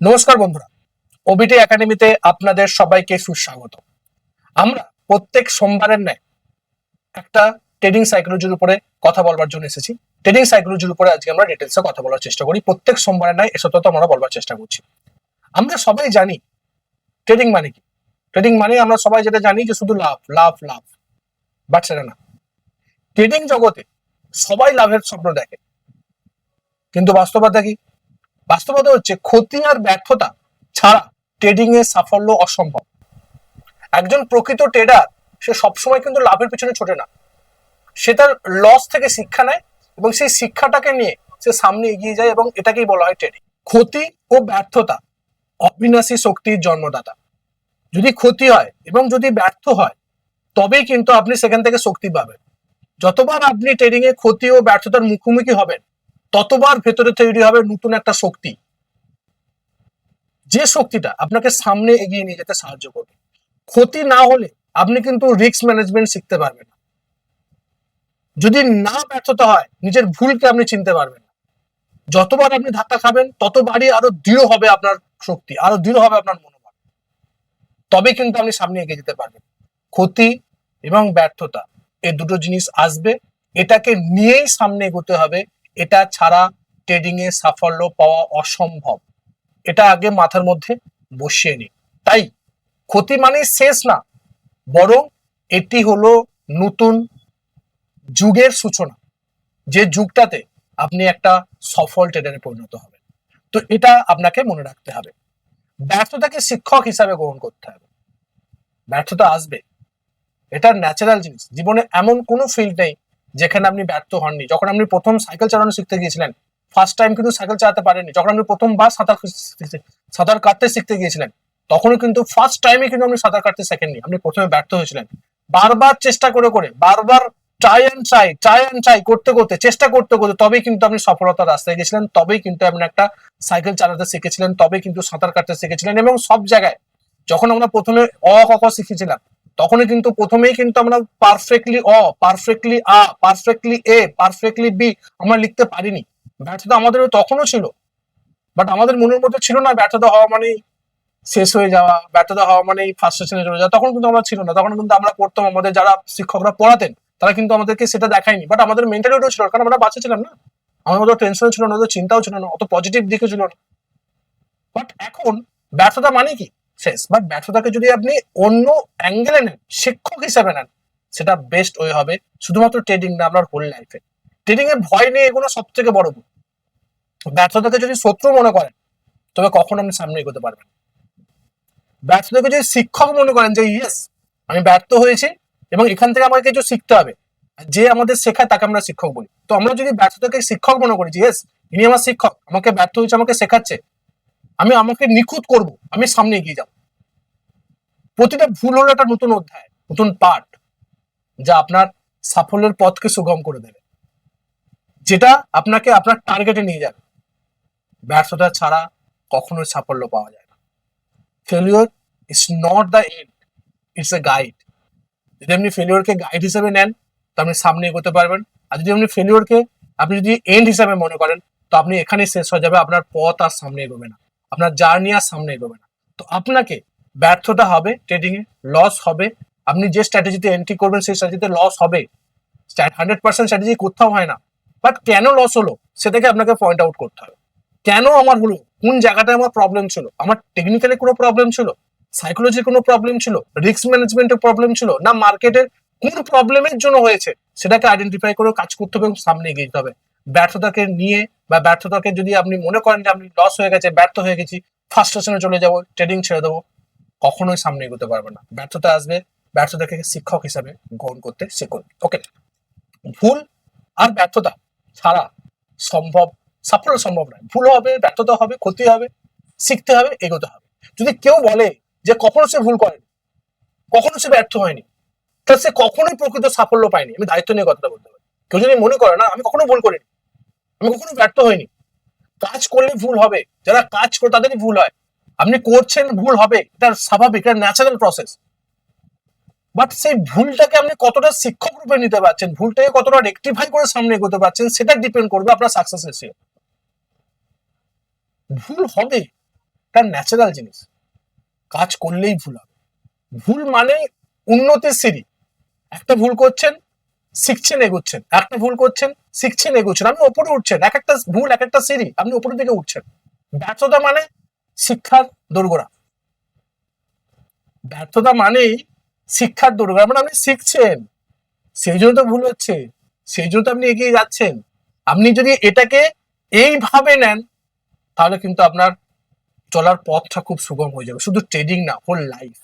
নমস্কার বন্ধুরা ওবিটি একাডেমিতে আপনাদের সবাইকে সুস্বাগত। আমরা প্রত্যেক সোমবারের ন্যায় একটা ট্রেডিং সাইকোলজির উপরে কথা বলবার জন্য এসেছি। ট্রেডিং সাইকোলজির উপরে আজকে আমরা ডিটেলসে কথা বলার চেষ্টা করি। প্রত্যেক সোমবারের ন্যায় এসব তো আমরা বলবার চেষ্টা করছি। আমরা সবাই জানি ট্রেডিং মানে কি? ট্রেডিং মানে আমরা সবাই যেটা জানি যে শুধু লাভ লাভ লাভ। বাট সেটা না। ট্রেডিং জগতে সবাই লাভের স্বপ্ন দেখে। কিন্তু বাস্তবতা কি? বাস্তবতা হচ্ছে ক্ষতি আর ব্যর্থতা ছাড়া ট্রেডিং এ সাফল্য অসম্ভব। একজন প্রকৃত ট্রেডার সে সবসময় কিন্তু লাভের পিছনে ছোটে না। সে তার লস থেকে শিক্ষা নেয় এবং সেই শিক্ষাটাকে নিয়ে সে সামনে এগিয়ে যায় এবং এটাকেই বলা হয় ট্রেডিং ক্ষতি ও ব্যর্থতা, অবিনাশী শক্তির জন্মদাতা। যদি ক্ষতি হয় এবং যদি ব্যর্থ হয়, তবেই কিন্তু আপনি সেখান থেকে শক্তি পাবেন। যতবার আপনি ট্রেডিং এ ক্ষতি ও ব্যর্থতার মুখোমুখি হবেন ততবার ভেতরে তৈরি হবে নতুন একটা শক্তি। যে শক্তিটা আপনাকে সামনে এগিয়ে নিয়ে যেতে সাহায্য করবে। ক্ষতি না হলে আপনি কিন্তু রিস্ক ম্যানেজমেন্ট শিখতে পারবেন না। যদি না ব্যর্থতা হয়, নিজের ভুলকে আপনি চিনতে পারবেন না। যতবার আপনি ধাক্কা খাবেন, ততবারই আরও দৃঢ় হবে আপনার শক্তি, আরও দৃঢ় হবে আপনার মনোবল তবে কিন্তু আপনি সামনে এগিয়ে যেতে পারবেন। ক্ষতি এবং ব্যর্থতা, এই দুটো জিনিস আসবে। এটাকে নিয়েই সামনে এগোতে হবে এটা ছাড়া ট্রেডিং এ সাফল্য পাওয়া অসম্ভব। এটা আগে মাথার মধ্যে বসিয়ে নিন তাই ক্ষতি মানে শেষ না, বরং এটি হলো নতুন যুগের সূচনা, যে যুগটাতে আপনি একটা সফল ট্রেডারে পরিণত হবেন। তো এটা আপনাকে মনে রাখতে হবে। ব্যর্থতাকে শিক্ষক হিসাবে গ্রহণ করতে হবে। ব্যর্থতা আসবে। এটা ন্যাচারাল জিনিস। জীবনে এমন কোনো ফিল্ড নেই যেখানে আপনি ব্যর্থ হননি। যখন আপনি প্রথম সাইকেল চালানো শিখতে গিয়েছিলেন ফার্স্ট টাইম কিন্তু সাইকেল চালাতে পারেননি। যখন আপনি প্রথমবার সাঁতার সাঁতার কাটতে শিখতে গিয়েছিলেন, তখনও কিন্তু ফার্স্ট টাইমে কিন্তু আপনি সাঁতার কাটতে শেখেননি। আপনি প্রথমে ব্যর্থ হয়েছিলেন। বারবার চেষ্টা করে করে, বারবার try and try try and try করতে করতে, চেষ্টা করতে করতে তবেই কিন্তু আপনি সফলতার রাস্তায় গেছিলেন তবেই কিন্তু আপনি একটা সাইকেল চালাতে শিখেছিলেন, তবেই কিন্তু সাঁতার কাটতে শিখেছিলেন এবং সব জায়গায় যখন আমরা প্রথমে অ ক শিখেছিলাম তখনই কিন্তু প্রথমেই কিন্তু আমরা পারফেক্টলি অ পারফেক্টলি আ পারফেক্টলি এ পারফেক্টলি বি আমরা লিখতে পারিনি। ব্যর্থতা আমাদের তখনও ছিল। বাট আমাদের মনের মধ্যে ছিল না ব্যর্থতা হওয়া মানেই শেষ হয়ে যাওয়া, ব্যর্থতা হওয়া মানে ফার্স্ট সেশনে চলে যাওয়া। তখন কিন্তু আমরা ছিল না। তখন কিন্তু আমরা পড়তাম আমাদের যারা শিক্ষকরা পড়াতেন, তারা কিন্তু আমাদেরকে সেটা দেখায়নি। বাট আমাদের মেন্টালিটিও ছিল কারণ আমরা বাচ্চা ছিলাম না। আমার মতো টেনশন ছিল না অত চিন্তাও ছিল না, অত পজিটিভ দিকে ছিল না। বাট এখন ব্যর্থতা মানে কি? শেষ বাট ব্যর্থতাকে যদি আপনি অন্য অ্যাঙ্গেলে নেন, শিক্ষক হিসাবে নেন, সেটা বেস্ট ওয়ে হবে। শুধুমাত্র ট্রেডিং না, আপনার হোল লাইফে ট্রেডিং এ ভয় নিয়ে এগুলো সব থেকে বড় ভুল। ব্যর্থতাকে যদি শত্রু মনে করেন, তবে কখনো আপনি সামনে এগোতে পারবেন ব্যর্থতাকে যদি শিক্ষক মনে করেন যে ইয়েস আমি ব্যর্থ হয়েছি এবং এখান থেকে আমাকে কিছু শিখতে হবে। যে আমাদের শেখায়, তাকে আমরা শিক্ষক বলি। তো আমরা যদি ব্যর্থতাকে শিক্ষক মনে করি যে ইয়েস ইনি আমার শিক্ষক, আমাকে ব্যর্থ হয়েছে, আমাকে শেখাচ্ছে। আমি আমাকে নিখুঁত করব, আমি সামনে এগিয়ে যাব। প্রতিটা ভুল হলো একটা নতুন অধ্যায়, নতুন পার্ট যা আপনার সাফল্যের পথকে সুগম করে দেবে। যেটা আপনাকে আপনার টার্গেটে নিয়ে যাবে। ব্যর্থতা ছাড়া কখনোই সাফল্য পাওয়া যায় না। Failure is not the end it's a guide যদি আপনি ফেলিওরকে গাইড হিসেবে নেন, তো আপনি সামনে এগোতে পারবেন। আর যদি আপনি ফেলিওরকে আপনি যদি এন্ড হিসাবে মনে করেন, তো আপনি এখানেই শেষ হয়ে যাবে, আপনার পথ আর সামনে এগোবে না। আপনার জার্নি আর সামনে এগোবে না। তো আপনাকে ব্যর্থতা হবে ট্রেডিং এ লস হবে। আপনি যে স্ট্র্যাটেজিতে এন্ট্রি করবেন, সেই স্ট্র্যাটেজিতে লস হবে। হান্ড্রেড পার্সেন্ট স্ট্র্যাটেজি কোথাও হয় না। বাট কেন লস হলো সেটাকে আপনাকে পয়েন্ট আউট করতে হবে। কেন আমার হলো, কোন জায়গাটায় আমার প্রবলেম ছিল? আমার টেকনিক্যালি কোনো প্রবলেম ছিল? সাইকোলজির কোনো প্রবলেম ছিল? রিস্ক ম্যানেজমেন্টের প্রবলেম ছিল? না মার্কেটের কোন প্রবলেমের জন্য হয়েছে? সেটাকে আইডেন্টিফাই করে কাজ করতে হবে এবং সামনে এগিয়ে যেতে হবে। ব্যর্থতাকে নিয়ে বা ব্যর্থতাকে যদি আপনি মনে করেন যে আপনি লস হয়ে গেছে, ব্যর্থ হয়ে গেছি ফার্স্ট স্টেশনে চলে যাব ট্রেডিং ছেড়ে দেবো, কখনোই সামনে এগোতে পারবে না। ব্যর্থতা আসবে, ব্যর্থতাকে শিক্ষক হিসাবে গ্রহণ করতে শিখুন। ওকে ভুল আর ব্যর্থতা ছাড়া সম্ভব, সাফল্য সম্ভব নয়। ভুল হবে, ব্যর্থতা হবে, ক্ষতি হবে, শিখতে হবে, এগোতে হবে। যদি কেউ বলে যে কখনো সে ভুল করেনি, কখনো সে ব্যর্থ হয়নি, তাহলে সে কখনোই প্রকৃত সাফল্য পায়নি। আমি দায়িত্ব নিয়ে কথাটা বলতে পারি। কেউ যদি মনে করে, না, আমি কখনো ভুল করিনি। আমি কখনো ব্যর্থ হয়নি কাজ করলে ভুল হবে। যারা কাজ করে তাদেরই ভুল হয়। আপনি করছেন, ভুল হবে। এটা স্বাভাবিক, এটা ন্যাচারাল প্রসেস বাট সেই ভুলটাকে আপনি কতটা শিক্ষক রূপে নিতে পারছেন, ভুলটাকে কতটা রেকটিফাই করে সামনে এগোতে পারছেন, সেটা ডিপেন্ড করবে আপনার সাকসেস রেশিও ভুল হবে একটা ন্যাচারাল জিনিস। কাজ করলেই ভুল হবে। ভুল মানে উন্নতির সিঁড়ি। একটা ভুল করছেন শিখছেন, এগোচ্ছেন। একটা ভুল করছেন, শিখছেন, এগোচ্ছেন। আপনি ওপরে উঠছেন। এক একটা ভুল, এক একটা সিঁড়ি, আপনি ওপরের দিকে উঠছেন। ব্যর্থতা মানে শিক্ষার দোরগোড়া। ব্যর্থতা মানেই শিক্ষার দোরগোড়া। মানে আপনি শিখছেন, সেই জন্য তো ভুল হচ্ছে, সেই জন্য তো আপনি এগিয়ে যাচ্ছেন। আপনি যদি এটাকে এইভাবে নেন, তাহলে কিন্তু আপনার চলার পথটা খুব সুগম হয়ে যাবে। শুধু ট্রেডিং না হোল লাইফ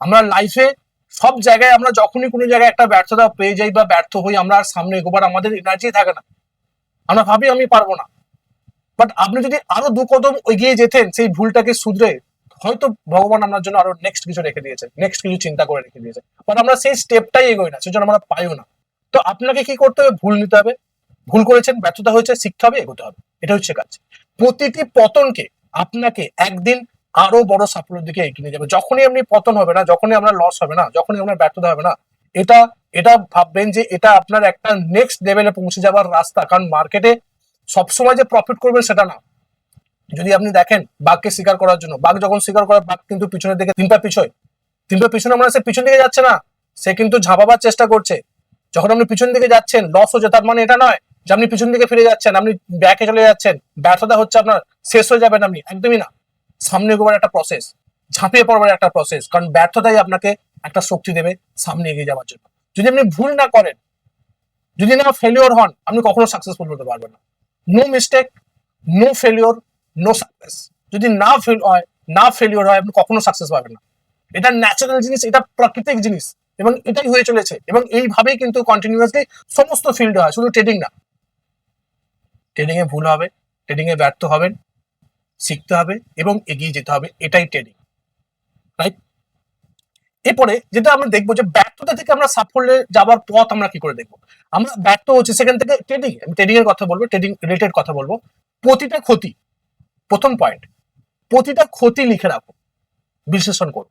আমরা লাইফে সব জায়গায় আমরা যখনই কোনো জায়গায় একটা ব্যর্থতা পেয়ে যাই বা ব্যর্থ হই, আমরা আর সামনে এগোবার আমাদের এনার্জি থাকে না। আমরা ভাবি আমি পারব না। বাট আপনি যদি আরও দু কদম এগিয়ে যেতেন, সেই ভুলটাকে শুধরে, হয়তো ভগবান আমার জন্য আরও নেক্সট কিছু রেখে দিয়েছে। নেক্সট কিছু চিন্তা করে রেখে দিয়েছে। বাট আমরা সেই স্টেপটাই এগোই না, সেজন্য আমরা পাইও না। তো আপনাকে কি করতে হবে? ভুল নিতে হবে। ভুল করেছেন, ব্যর্থতা হয়েছে, শিখতে হবে, এগোতে হবে। এটা হচ্ছে কাজ। প্রতিটি পতনকে আপনাকে একদিন আরও বড় সাফল্যের দিকে এগিয়ে নিয়ে যাবে। যখনই আপনি পতন হবে না, যখনই আপনার লস হবে না, যখনই আপনার ব্যর্থতা হবে না, এটা এটা ভাববেন যে এটা আপনার একটা নেক্সট লেভেলে পৌঁছে যাওয়ার রাস্তা। কারণ মার্কেটে সবসময় যে প্রফিট করবেন সেটা না। যদি আপনি দেখেন বাঘকে শিকার করার জন্য, বাঘ যখন শিকার করে, বাঘ কিন্তু পিছনের দিকে তিন পা পিছয়। তিন পা পিছনে মানে সে পিছন দিকে যাচ্ছে না, সে কিন্তু ঝাঁপাবার চেষ্টা করছে। যখন আপনি পিছন দিকে যাচ্ছেন লস হচ্ছে, তার মানে এটা নয় যে আপনি পিছন দিকে ফিরে যাচ্ছেন, আপনি ব্যাকে চলে যাচ্ছেন, ব্যর্থতা হচ্ছে আপনার, শেষ হয়ে যাবেন আপনি, একদমই না। সামনে এগোবার একটা প্রসেস ঝাঁপিয়ে পড়বার একটা প্রসেস কারণ ব্যর্থতাই আপনাকে একটা শক্তি দেবে সামনে এগিয়ে যাওয়ার জন্য। যদি আপনি ভুল না করেন, যদি না ফেলিওর হন, আপনি কখনো সাকসেসফুল হতে পারবেন না। No mistake no failure no success যদি না ফেল হয়, না ফেলিওর হয়, আপনি কখনো সাকসেস পাবেন না। এটা ন্যাচারাল জিনিস, এটা প্রাকৃতিক জিনিস, এবং এটাই হয়ে চলেছে। এবং এইভাবেই কিন্তু কন্টিনিউয়াসলি সমস্ত ফিল্ডে হয়, শুধু ট্রেডিং না। ট্রেডিং এ ভুল হবে ট্রেডিং এ ব্যর্থ হবেন শিখতে হবে এবং এগিয়ে যেতে হবে, এটাই ট্রেডিং রাইট এরপরে যেটা আমরা দেখব যে ব্যর্থতা থেকে আমরা সাফল্যে যাওয়ার পথ আমরা কি করে দেখব? আমরা ব্যর্থ হচ্ছে সেখান থেকে ট্রেডিং আমি ট্রেডিং এর কথা বলব ট্রেডিং রিলেটেড কথা বলব। প্রতিটা ক্ষতি, প্রথম পয়েন্ট প্রতিটা ক্ষতি লিখে রাখো, বিশ্লেষণ করো।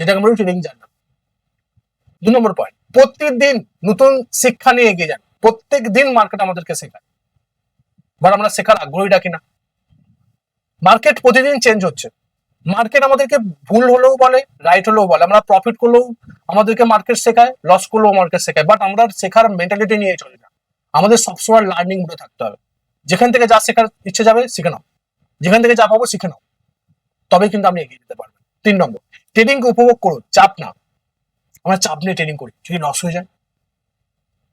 যেটাকে আমরা ট্রেডিং জানলাম দু নম্বর পয়েন্ট প্রত্যেকদিন নতুন শিক্ষা নিয়ে এগিয়ে যান। প্রত্যেক দিন মার্কেট আমাদেরকে শেখায়। বাট আমরা শেখার আগ্রহী ডাকি না মার্কেট প্রতিদিন চেঞ্জ হচ্ছে। মার্কেট আমাদেরকে ভুল হলেও বলে রাইট হলেও বলে। আমরা প্রফিট করলেও আমাদেরকে মার্কেট শেখায় লস করলেও মার্কেট শেখায়। বাট আমরা শেখার মেন্টালিটি নিয়ে চলি না। আমাদের সবসময় লার্নিং মোডে থাকতে হবে। যেখান থেকে যা শেখার ইচ্ছে যাবে, শিখে নাও। যেখান থেকে যা পাবো, শিখে নাও। তবে কিন্তু আপনি এগিয়ে যেতে পারবেন। তিন নম্বর ট্রেডিংকে উপভোগ করুন। চাপ না। আমরা চাপ নিয়ে ট্রেনিং করি। যদি লস হয়ে যায়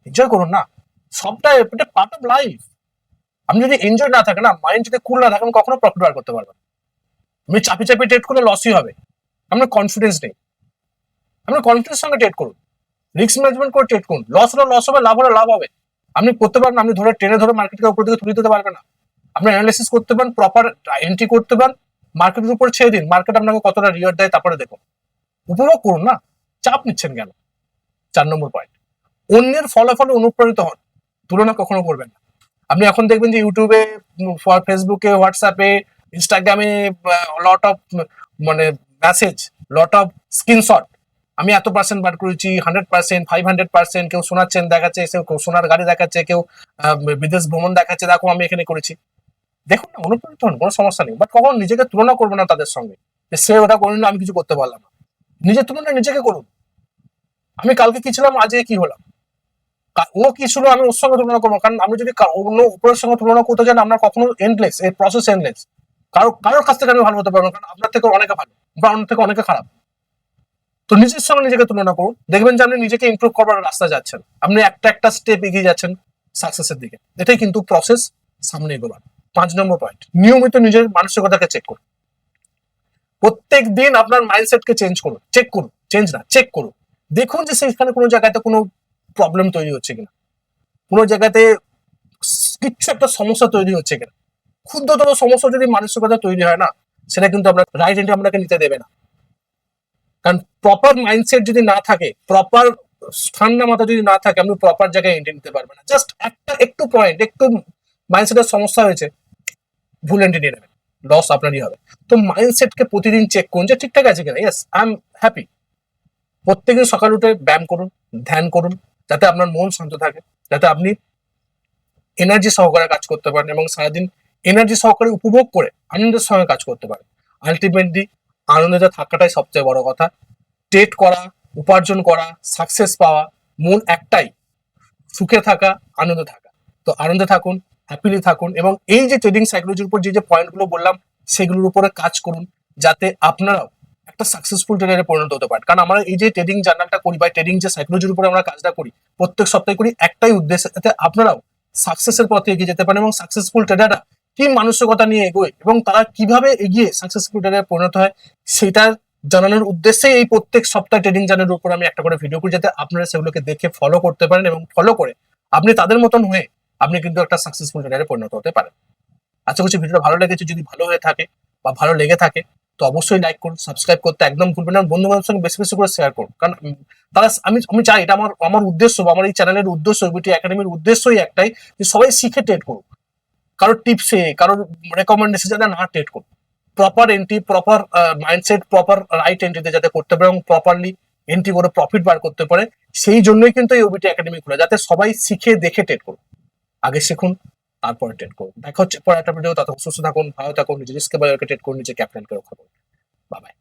এনজয় করুন না। সবটা এটা পার্ট অফ লাইফ আপনি যদি এনজয় না থাকে না মাইন্ড যদি কুল না থাকে আপনি কখনো প্রফিট বার করতে পারবেন আপনি চাপি চাপি ট্রেড করলে লসই হবে। আপনার কনফিডেন্স নেই। আপনার কনফিডেন্স সঙ্গে ট্রেড করুন। রিস্ক ম্যানেজমেন্ট করে ট্রেড করুন। লস হলে লস হবে, লাভ হলে লাভ হবে। আপনি করতে পারেন আপনি ধরে ট্রেনে ধরে মার্কেটকে উপর দিকে তুলে দিতে পারবেন না। আপনি অ্যানালিসিস করতে পারেন প্রপার এন্ট্রি করতে পারেন মার্কেটের উপর ছেড়ে দিন। মার্কেট আপনাকে কতটা রিওয়ার্ড দেয় তারপরে দেখুন। উপভোগ করুন না, চাপ নিচ্ছেন কেন? চার নম্বর পয়েন্ট অন্যের ফলাফলে অনুপ্রাণিত হন। তুলনা কখনো করবেন না। আপনি এখন দেখবেন যে ইউটিউবে ফেসবুকে হোয়াটসঅ্যাপে ইনস্টাগ্রামে লট অফ মানে মেসেজ লট অফ স্ক্রিনশট আমি এত পার্সেন্ট বার করেছি hundred percent five hundred percent কেউ সোনার চেন দেখাচ্ছে কেউ সোনার গাড়ি দেখাচ্ছে, কেউ বিদেশ ভ্রমণ দেখাচ্ছে, দেখো আমি এখানে করেছি। দেখুন না, অনুপ্রাণিত হন, কোনো সমস্যা নেই। বাট কখন নিজেকে তুলনা করবে না তাদের সঙ্গে। যে সে ওটা করল না আমি কিছু করতে পারলাম না। নিজের তুলনা নিজেকে করুন। আমি কালকে কি ছিলাম, আজকে কি হলাম? ও কি ছিল আমি ওর সঙ্গে তুলনা করব কারণ আমি যদি অন্য উপরের সঙ্গে তুলনা করতে যান আপনার কখনো এন্ডলেস এই প্রসেস এন্ডলেস কারও, কারোর কাছ থেকে আমি ভালো হতে পারব কারণ আপনার থেকে অনেকে ভালো, বা আপনার থেকে অনেকে খারাপ। তো নিজের সঙ্গে নিজেকে তুলনা করুন, দেখবেন যে আপনি নিজেকে ইমপ্রুভ করবার রাস্তা যাচ্ছেন। আপনি একটা একটা স্টেপ এগিয়ে যাচ্ছেন সাকসেসের দিকে। এটাই কিন্তু প্রসেস সামনে এগোবার। পাঁচ নম্বর পয়েন্ট নিয়মিত নিজের মানসিকতাকে চেক করুন। প্রত্যেক দিন আপনার মাইন্ডসেটকে চেঞ্জ করুন। চেক করুন চেঞ্জ না চেক করুন। দেখুন যে সেখানে কোনো জায়গাতে কোনো প্রবলেম তৈরি হচ্ছে কিনা? কোনো জায়গাতে কিচ্ছু একটা সমস্যা তৈরি হচ্ছে কিনা? ক্ষুদ্রতর সমস্যা যদি মানসিকতা তৈরি হয় না, সেটা কিন্তু আমরা রাইট এন্ট্রি আপনাকে নিতে দেবে না। কারণ প্রপার মাইন্ডসেট যদি না থাকে প্রপার ঠান্ডা মাথা যদি না থাকে, আপনি প্রপার জায়গায় এন্ট্রি নিতে পারবেন না। জাস্ট একটা, একটু পয়েন্ট একটু মাইন্ডসেটের সমস্যা হয়েছে, ভুল এন্ট্রি নিয়ে নেবেন। লস আপনারই হবে। তো মাইন্ডসেটকে প্রতিদিন চেক করুন যে ঠিকঠাক আছে কিনা। ইয়েস আই এম হ্যাপি প্রত্যেকদিন সকাল উঠে ব্যায়াম করুন, ধ্যান করুন যাতে আপনার মন শান্ত থাকে, যাতে আপনি এনার্জি সহকারে কাজ করতে পারেন এবং সারাদিন এনার্জি সহকারে উপভোগ করে আনন্দের সঙ্গে কাজ করতে পারেন। আলটিমেটলি আনন্দে থাকাটাই সবচেয়ে বড় কথা। ট্রেড করা, উপার্জন করা সাকসেস পাওয়া, মন একটাই, সুখে থাকা, আনন্দে থাকা। তো আনন্দে থাকুন হ্যাপিলি থাকুন এবং এই যে ট্রেডিং সাইকোলজির উপর যে যে পয়েন্টগুলো বললাম, সেগুলোর উপরে কাজ করুন, যাতে আপনারাও একটা সাকসেসফুল ট্রেডারে পরিণত হতে পারেন কারণ আমরা এই যে ট্রেডিং জার্নালটা করি বা ট্রেডিং যে সাইকোলজির উপরে আমরা কাজটা করি, প্রত্যেক সপ্তাহে করি, একটাই উদ্দেশ্য যাতে আপনারাও সাকসেসের পথে এগিয়ে যেতে পারেন এবং সাকসেসফুল ট্রেডাররা কি মানসিকতা নিয়ে এগোয় এবং তারা কীভাবে এগিয়ে সাকসেসফুল ট্রেডারে পরিণত হয় সেটা জানানোর উদ্দেশ্যে এই প্রত্যেক সপ্তাহে ট্রেডিং জার্নালের উপর আমি একটা করে ভিডিও করি যাতে আপনারা সেগুলোকে দেখে ফলো করতে পারেন এবং ফলো করে আপনি তাদের মতন হয়ে আপনি কিন্তু একটা সাকসেসফুল ট্রেডারে পরিণত হতে পারেন। আশা করছি ভিডিওটা ভালো লেগেছে। যদি ভালো হয়ে থাকে বা ভালো লেগে থাকে তো অবশ্যই লাইক করুন সাবস্ক্রাইব করতে একদম ভুলবেন না বন্ধু বান্ধবের সঙ্গে বেশি বেশি করে শেয়ার করুন। কারণ তারা আমি আমি চাই এটা আমার আমার উদ্দেশ্য বা আমার এই চ্যানেলের উদ্দেশ্য বিটি একাডেমির উদ্দেশ্যই একটাই যে সবাই শিখে ট্রেড করুক। কারোর টিপসে কারোর রেকমেন্ডেশন যাতে না ট্রেড করুন proper entry proper mindset proper right এন্ট্রিতে যাতে করতে পারে এবং প্রপারলি এন্ট্রি করে প্রফিট বার করতে পারে, সেই জন্যই কিন্তু এই ওবিটি একাডেমি খোলা, যাতে সবাই শিখে, দেখে ট্রেড করুন আগে শিখুন তারপরে ট্রেড করুন। দেখা হচ্ছে, পরে একটা ভিডিও তত সুস্থ থাকুন, ভালো থাকুন, নিজের রিস্কে ট্রেড করুন, নিজের ক্যাপিটালকে রক্ষা করুন। বাবাই